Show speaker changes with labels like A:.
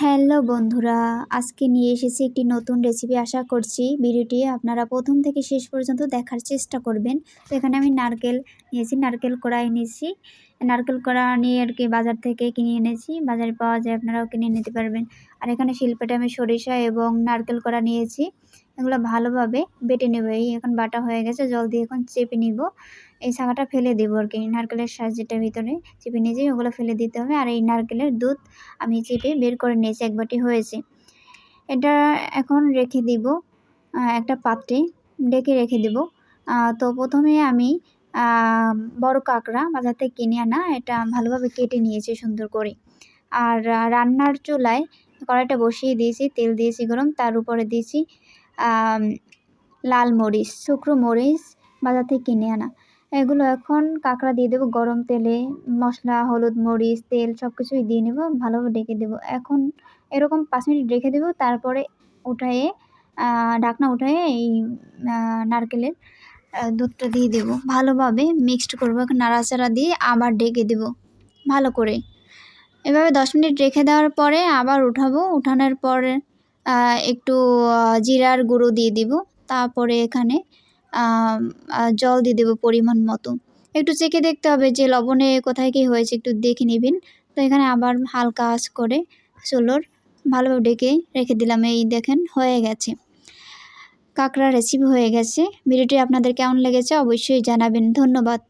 A: Hello বন্ধুরা, আজকে নিয়ে এসেছি একটি নতুন রেসিপি আশা করছি ভিডিওটি আপনারা প্রথম থেকে শেষ পর্যন্ত দেখার চেষ্টা করবেন। তো এখানে আমি নারকেল নিয়েছি, নারকেল কড়াই নিয়েছি। নারকেল কড়া নিয়ে আর কি বাজার থেকে কিনে এনেছি। বাজারে পাওয়া যায়, আপনারাও কিনে নিতে পারবেন। আর এখানে শিল্পেটা আমি সরিষা এবং নারকেল কড়া নিয়েছি। এগুলো ভালোভাবে বেটে নেব। এই এখন বাটা হয়ে গেছে, জল দিয়ে এখন চেপে নিব। এই শাখাটা ফেলে দেবো আর কি নারকেলের যেটা ভিতরে চেপে নিয়েছি ওগুলো ফেলে দিতে হবে। আর এই নারকেলের দুধ আমি চেপে বের করে নিয়েছি, এক বাটি হয়েছে। এটা এখন রেখে দিব একটা পাত্রে ডেকে রেখে দেব। তো প্রথমে আমি বড় কাঁকড়া বাজার থেকে কিনে আনা, এটা ভালোভাবে কেটে নিয়েছি সুন্দর করে। আর রান্নার চুলায় কড়াইটা বসিয়ে দিয়েছি, তেল দিয়েছি গরম, তার উপরে দিয়েছি লাল মরিচ, শুকনো মরিচ বাজার থেকে কিনে আনা। এগুলো এখন কাঁকড়া দিয়ে দেবো গরম তেলে, মশলা, হলুদ মরিচ, তেল সব কিছুই দিয়ে নেব, ভালোভাবে ডেকে দেবো। এখন এরকম পাঁচ মিনিট রেখে দেবো, তারপরে উঠায়ে ঢাকনা উঠায়ে এই নারকেলের দুধটা দিয়ে দেবো। ভালোভাবে মিক্সড করব নাড়াচাড়া দিয়ে আবার ডেকে দেবো, ভালো করে। এভাবে দশ মিনিট রেখে দেওয়ার পরে আবার উঠাবো। উঠানোর পরে একটু জিরার গুঁড়ো দিয়ে দিব। তারপরে এখানে জল দিয়ে দেবো পরিমাণ মতো। একটু চেখে দেখতে হবে যে লবণে কোথায় কী হয়েছে, একটু দেখে নেবেন। তো এখানে আবার হালকা আঁচ করে চুলোর ভালোভাবে ডেকে রেখে দিলাম। এই দেখেন, হয়ে গেছে। কাঁকড়া রেসিপি হয়ে গেছে। ভিডিওটি আপনাদের কেমন লেগেছে অবশ্যই জানাবেন। ধন্যবাদ।